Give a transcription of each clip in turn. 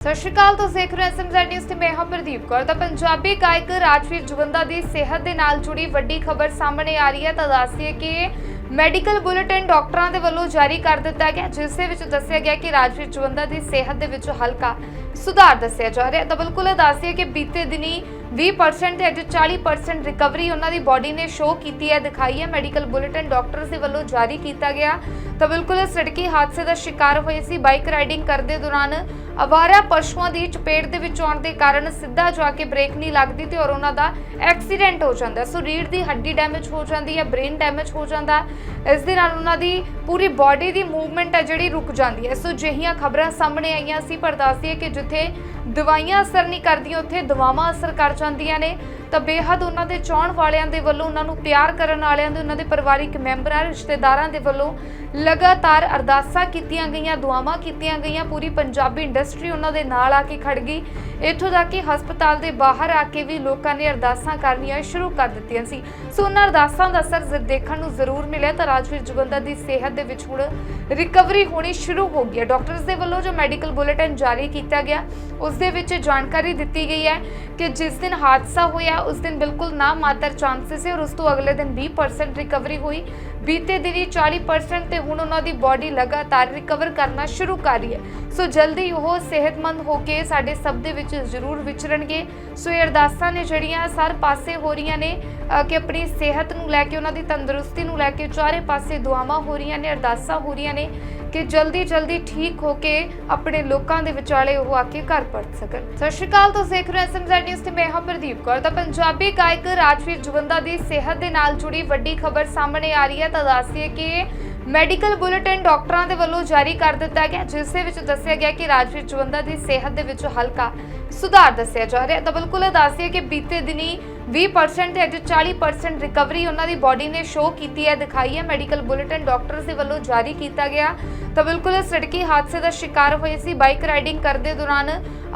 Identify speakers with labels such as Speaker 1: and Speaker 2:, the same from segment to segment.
Speaker 1: ਸਤਿ ਸ਼੍ਰੀ ਅਕਾਲ, ਤੁਸੀਂ ਦੇਖ ਰਹੇ ਹੋ ਐਸਐਮਜ਼ੈਡ ਨਿਊਜ਼ ਤੇ ਮੈਂ ਹਾਂ ਪ੍ਰਦੀਪ ਕੌਰ। ਤਾਂ ਪੰਜਾਬੀ ਗਾਇਕ ਰਾਜਵੀਰ ਜਵੰਦਾ ਦੀ ਸਿਹਤ ਦੇ ਨਾਲ ਜੁੜੀ ਵੱਡੀ ਖਬਰ ਸਾਹਮਣੇ ਆ ਰਹੀ ਹੈ। ਤਾਂ ਦੱਸਦੀਏ ਕਿ ਮੈਡੀਕਲ ਬੁਲੇਟਿਨ ਡਾਕਟਰਾਂ ਦੇ ਵੱਲੋਂ ਜਾਰੀ ਕਰ ਦਿੱਤਾ ਗਿਆ, ਜਿਸ ਦੇ ਵਿੱਚ ਦੱਸਿਆ ਗਿਆ ਕਿ ਰਾਜਵੀਰ ਜਵੰਦਾ ਦੀ ਸਿਹਤ ਦੇ ਵਿੱਚ ਹਲਕਾ ਸੁਧਾਰ ਦੱਸਿਆ ਜਾ ਰਿਹਾ ਤਾਂ ਬਿਲਕੁਲ ਇਹ ਦੱਸਦੀਏ ਕਿ ਬੀਤੇ ਦਿਨੀ 20% ਤੇ ਅੱਜ 40% ਰਿਕਵਰੀ ਉਹਨਾਂ ਦੀ ਬਾਡੀ ਨੇ ਸ਼ੋਅ ਕੀਤੀ ਹੈ, ਦਿਖਾਈ ਹੈ। ਮੈਡੀਕਲ ਬੁਲੇਟਿਨ ਡਾਕਟਰਸ ਦੇ ਵੱਲੋਂ ਜਾਰੀ ਕੀਤਾ ਗਿਆ। ਤਾਂ ਬਿਲਕੁਲ ਇਹ ਸੜਕੀ ਹਾਦਸੇ ਦਾ ਸ਼ਿਕਾਰ ਹੋਏ ਸੀ। ਬਾਈਕ ਰਾਈਡਿੰਗ ਕਰਦੇ ਦੌਰਾਨ ਅਵਾਰਾ ਪਸ਼ੂਆਂ ਦੀ ਚਪੇਟ ਦੇ ਵਿੱਚ ਆਉਣ ਦੇ ਕਾਰਨ ਸਿੱਧਾ ਜਾ ਕੇ ਬ੍ਰੇਕ ਨਹੀਂ ਲੱਗਦੀ ਤੇ ਔਰ ਉਹਨਾਂ ਦਾ ਐਕਸੀਡੈਂਟ ਹੋ ਜਾਂਦਾ। ਸੋ ਰੀੜ ਦੀ ਹੱਡੀ ਡੈਮੇਜ ਹੋ ਜਾਂਦੀ ਹੈ ਬ੍ਰੇਨ ਡੈਮੇਜ ਹੋ ਜਾਂਦਾ। ਇਸ ਦੇ ਨਾਲ ਉਹਨਾਂ ਦੀ ਪੂਰੀ ਬਾਡੀ ਦੀ ਮੂਵਮੈਂਟ ਹੈ, ਜਿਹੜੀ ਰੁਕ ਜਾਂਦੀ ਹੈ। ਸੋ ਜਿਹੀਆਂ ਖਬਰਾਂ ਸਾਹਮਣੇ ਆਈਆਂ ਸੀ, ਪਰ ਦੱਸਦੀ ਹੈ ਕਿ ਜਿੱਥੇ ਦਵਾਈਆਂ ਅਸਰ ਨਹੀਂ ਕਰਦੀਆਂ, ਉੱਥੇ ਦਵਾਵਾਂ ਅਸਰ ਕਰ ਜਾਂਦੀਆਂ ਨੇ। ਤਾਂ ਬੇਹੱਦ ਉਹਨਾਂ ਦੇ ਚਾਹਣ ਵਾਲਿਆਂ ਦੇ ਵੱਲੋਂ, ਉਹਨਾਂ ਨੂੰ ਪਿਆਰ ਕਰਨ ਵਾਲਿਆਂ ਦੇ, ਉਹਨਾਂ ਦੇ ਪਰਿਵਾਰਿਕ ਮੈਂਬਰਾਂ, ਰਿਸ਼ਤੇਦਾਰਾਂ ਦੇ ਵੱਲੋਂ ਲਗਾਤਾਰ ਅਰਦਾਸਾਂ ਕੀਤੀਆਂ ਗਈਆਂ, ਦੁਆਵਾਂ ਕੀਤੀਆਂ ਗਈਆਂ। ਪੂਰੀ ਪੰਜਾਬੀ ਇੰਡਸਟਰੀ ਉਹਨਾਂ ਦੇ ਨਾਲ ਆ ਕੇ ਖੜ ਗਈ। ਇੱਥੋਂ ਤੱਕ ਕਿ ਹਸਪਤਾਲ ਦੇ ਬਾਹਰ ਆ ਕੇ ਵੀ ਲੋਕਾਂ ਨੇ ਅਰਦਾਸਾਂ ਕਰਨੀਆਂ ਸ਼ੁਰੂ ਕਰ ਦਿੱਤੀਆਂ ਸੀ। ਸੋ ਉਹਨਾਂ ਅਰਦਾਸਾਂ ਦਾ ਅਸਰ ਦੇਖਣ ਨੂੰ ਜ਼ਰੂਰ ਮਿਲਿਆ ਤਾਂ ਰਾਜਵੀਰ ਜੁਗੰਦਾ ਦੀ ਸਿਹਤ ਦੇ ਵਿੱਚ ਹੁਣ ਰਿਕਵਰੀ ਹੋਣੀ ਸ਼ੁਰੂ ਹੋ ਗਈ ਹੈ। ਡਾਕਟਰਸ ਦੇ ਵੱਲੋਂ ਜੋ ਮੈਡੀਕਲ ਬੁਲੇਟਿਨ ਜਾਰੀ ਕੀਤਾ ਗਿਆ, ਉਸ ਦੇ ਵਿੱਚ ਜਾਣਕਾਰੀ ਦਿੱਤੀ ਗਈ ਹੈ ਕਿ ਜਿਸ ਦਿਨ ਹਾਦਸਾ ਹੋਇਆ ਉਸ ਦਿਨ ਬਿਲਕੁਲ ਨਾ ਮਾਤਰ ਚਾਂਸਸ ਹੈ ਔਰ ਉਸ ਤੋਂ ਅਗਲੇ ਦਿਨ 20% ਰਿਕਵਰੀ ਹੋਈ। ਬੀਤੇ ਦਿਨੀ 40% ਤੇ ਹੁਣ ਉਹਨਾਂ ਦੀ ਬਾਡੀ ਲਗਾਤਾਰ ਰਿਕਵਰ ਕਰਨਾ ਸ਼ੁਰੂ ਕਰ ਰਹੀ ਹੈ। ਸੋ ਜਲਦੀ ਉਹ ਸਿਹਤਮੰਦ ਹੋ ਕੇ ਸਾਡੇ ਸਭ ਦੇ ਵਿੱਚ ਜ਼ਰੂਰ ਵਿਚਰਨਗੇ ਸੋ ਇਹ ਅਰਦਾਸਾਂ ਨੇ ਜਿਹੜੀਆਂ ਸਰ ਪਾਸੇ ਹੋ ਰਹੀਆਂ ਨੇ ਕਿ ਆਪਣੀ ਸਿਹਤ ਨੂੰ ਲੈ ਕੇ, ਉਹਨਾਂ ਦੀ ਤੰਦਰੁਸਤੀ ਨੂੰ ਲੈ ਕੇ ਚਾਰੇ ਪਾਸੇ ਦੁਆਵਾਂ ਹੋ ਰਹੀਆਂ ਨੇ, ਅਰਦਾਸਾਂ ਹੋ ਰਹੀਆਂ ਨੇ। ਕਿ ਜਲਦੀ ਜਲਦੀ ਠੀਕ ਹੋ ਕੇ ਆਪਣੇ ਲੋਕਾਂ ਦੇ ਵਿਚਾਲੇ ਉਹ ਆ ਕੇ ਘਰ ਪਰਤ ਸਕਣ। ਸਤਿ ਸ਼੍ਰੀ ਅਕਾਲ, ਤੁਸੀਂ ਦੇਖ ਰਹੇ ਹੋ ਐਸਐਮਜ਼ੈਡ ਨਿਊਜ਼ ਤੇ ਮੈਂ ਹਾਂ ਪ੍ਰਦੀਪ ਕੌਰ। ਤਾਂ ਪੰਜਾਬੀ ਗਾਇਕ ਰਾਜਵੀਰ ਜਵੰਦਾ ਦੀ ਸਿਹਤ ਦੇ ਨਾਲ ਜੁੜੀ ਵੱਡੀ ਖਬਰ ਸਾਹਮਣੇ ਆ ਰਹੀ ਹੈ। ਤਾਂ ਦੱਸਦੀਏ ਕਿ ਮੈਡੀਕਲ ਬੁਲੇਟਿਨ ਡਾਕਟਰਾਂ ਦੇ ਵੱਲੋਂ ਜਾਰੀ ਕਰ ਦਿੱਤਾ ਗਿਆ, ਜਿਸ ਦੇ ਵਿੱਚ ਦੱਸਿਆ ਗਿਆ ਕਿ ਰਾਜਵੀਰ ਜਵੰਦਾ ਦੀ ਸਿਹਤ ਦੇ ਵਿੱਚ ਹਲਕਾ ਸੁਧਾਰ ਦੱਸਿਆ ਜਾ ਰਿਹਾ ਤਾਂ ਬਿਲਕੁਲ ਇਹ ਦੱਸਦੀਏ ਕਿ ਬੀਤੇ ਦਿਨੀ 20% ਤੇ ਅੱਜ 40% ਰਿਕਵਰੀ ਉਹਨਾਂ ਦੀ ਬਾਡੀ ਨੇ ਸ਼ੋਅ ਕੀਤੀ ਹੈ, ਦਿਖਾਈ ਹੈ। ਮੈਡੀਕਲ ਬੁਲੇਟਿਨ ਡਾਕਟਰਸ ਦੇ ਵੱਲੋਂ ਜਾਰੀ ਕੀਤਾ ਗਿਆ। ਤਾਂ ਬਿਲਕੁਲ ਸੜਕੀ ਹਾਦਸੇ ਦਾ ਸ਼ਿਕਾਰ ਹੋਏ ਸੀ। ਬਾਈਕ ਰਾਈਡਿੰਗ ਕਰਦੇ ਦੌਰਾਨ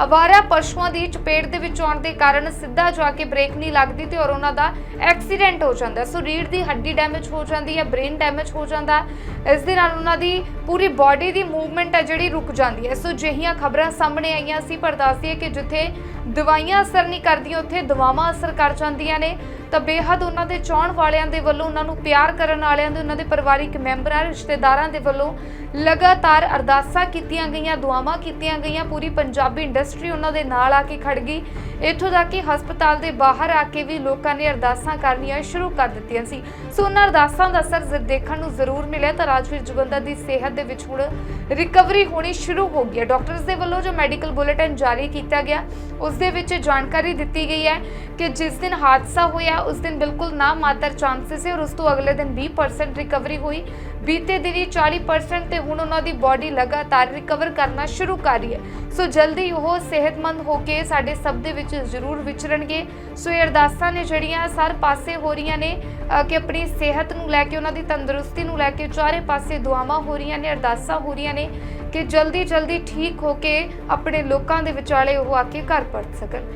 Speaker 1: ਅਵਾਰਾ ਪਸ਼ੂਆਂ ਦੀ ਚਪੇਟ ਦੇ ਵਿੱਚ ਆਉਣ ਦੇ ਕਾਰਨ ਸਿੱਧਾ ਜਾ ਕੇ ਬ੍ਰੇਕ ਨਹੀਂ ਲੱਗਦੀ ਤੇ ਔਰ ਉਹਨਾਂ ਦਾ ਐਕਸੀਡੈਂਟ ਹੋ ਜਾਂਦਾ। ਸੋ ਰੀੜ ਦੀ ਹੱਡੀ ਡੈਮੇਜ ਹੋ ਜਾਂਦੀ ਹੈ ਬ੍ਰੇਨ ਡੈਮੇਜ ਹੋ ਜਾਂਦਾ। ਇਸ ਦੇ ਨਾਲ ਉਹਨਾਂ ਦੀ ਪੂਰੀ ਬਾਡੀ ਦੀ ਮੂਵਮੈਂਟ ਹੈ ਜਿਹੜੀ ਰੁਕ ਜਾਂਦੀ ਹੈ। ਸੋ ਜਿਹੀਆਂ ਖਬਰਾਂ ਸਾਹਮਣੇ ਆਈਆਂ ਸੀ, ਪਰ ਦੱਸਦੀ ਹੈ ਕਿ ਜਿੱਥੇ ਦਵਾਈਆਂ ਅਸਰ ਨਹੀਂ ਕਰਦੀਆਂ, ਉੱਥੇ ਦਵਾਵਾਂ ਅਸਰ ਕਰ ਜਾਂਦੀਆਂ ਨੇ। ਤਾਂ ਬੇਹੱਦ ਉਹਨਾਂ ਦੇ ਚਾਹਣ ਵਾਲਿਆਂ ਦੇ ਵੱਲੋਂ, ਉਹਨਾਂ ਨੂੰ ਪਿਆਰ ਕਰਨ ਵਾਲਿਆਂ ਦੇ, ਉਹਨਾਂ ਦੇ ਪਰਿਵਾਰਿਕ ਮੈਂਬਰਾਂ, ਰਿਸ਼ਤੇਦਾਰਾਂ ਦੇ ਵੱਲੋਂ ਲਗਾਤਾਰ ਅਰਦਾਸਾਂ ਕੀਤੀਆਂ ਗਈਆਂ, ਦੁਆਵਾਂ ਕੀਤੀਆਂ ਗਈਆਂ। ਪੂਰੀ ਪੰਜਾਬੀ ਇੰਡਸਟਰੀ ਉਹਨਾਂ ਦੇ ਨਾਲ ਆ ਕੇ ਖੜ ਗਈ। ਇੱਥੋਂ ਤੱਕ ਕਿ ਹਸਪਤਾਲ ਦੇ ਬਾਹਰ ਆ ਕੇ ਵੀ ਲੋਕਾਂ ਨੇ ਅਰਦਾਸਾਂ ਕਰਨੀਆਂ ਸ਼ੁਰੂ ਕਰ ਦਿੱਤੀਆਂ ਸੀ। ਸੋ ਉਹਨਾਂ ਅਰਦਾਸਾਂ ਦਾ ਅਸਰ ਦੇਖਣ ਨੂੰ ਜ਼ਰੂਰ ਮਿਲਿਆ। ਤਾਂ ਰਾਜਵੀਰ ਜੁਗੰਦਾ ਦੀ ਸਿਹਤ ਦੇ ਵਿੱਚ ਹੁਣ ਰਿਕਵਰੀ ਹੋਣੀ ਸ਼ੁਰੂ ਹੋ ਗਈ ਹੈ। ਡਾਕਟਰਸ ਦੇ ਵੱਲੋਂ ਜੋ ਮੈਡੀਕਲ ਬੁਲੇਟਿਨ ਜਾਰੀ ਕੀਤਾ ਗਿਆ, ਉਸ ਦੇ ਵਿੱਚ ਜਾਣਕਾਰੀ ਦਿੱਤੀ ਗਈ ਹੈ ਕਿ ਜਿਸ ਦਿਨ ਹਾਦਸਾ ਹੋਇਆ ਉਸ ਦਿਨ ਬਿਲਕੁਲ ਨਾ ਮਾਤਰ ਚਾਂਸਸ ਹੈ ਔਰ ਉਸ ਤੋਂ ਅਗਲੇ ਦਿਨ 20% ਰਿਕਵਰੀ ਹੋਈ। ਬੀਤੇ ਦਿਨੀ 40% ਤੇ ਹੁਣ ਉਹਨਾਂ ਦੀ ਬਾਡੀ ਲਗਾਤਾਰ ਰਿਕਵਰ ਕਰਨਾ ਸ਼ੁਰੂ ਕਰ ਰਹੀ ਹੈ। ਸੋ ਜਲਦੀ ਉਹ ਸਿਹਤਮੰਦ ਹੋ ਕੇ ਸਾਡੇ ਸਭ ਦੇ ਵਿੱਚ ਜ਼ਰੂਰ ਵਿਚਰਨਗੇ। ਸੋ ਇਹ ਅਰਦਾਸਾਂ ਨੇ ਜਿਹੜੀਆਂ ਸਰ ਪਾਸੇ ਹੋ ਰਹੀਆਂ ਨੇ ਕਿ ਆਪਣੀ ਸਿਹਤ ਨੂੰ ਲੈ ਕੇ, ਉਹਨਾਂ ਦੀ ਤੰਦਰੁਸਤੀ ਨੂੰ ਲੈ ਕੇ ਚਾਰੇ ਪਾਸੇ ਦੁਆਵਾਂ ਹੋ ਰਹੀਆਂ ਨੇ, ਅਰਦਾਸਾਂ ਹੋ ਰਹੀਆਂ ਨੇ ਕਿ ਜਲਦੀ ਜਲਦੀ ਠੀਕ ਹੋ ਕੇ ਆਪਣੇ ਲੋਕਾਂ ਦੇ ਵਿਚਾਲੇ ਉਹ ਆ ਕੇ ਘਰ ਪਰਤ ਸਕਣ।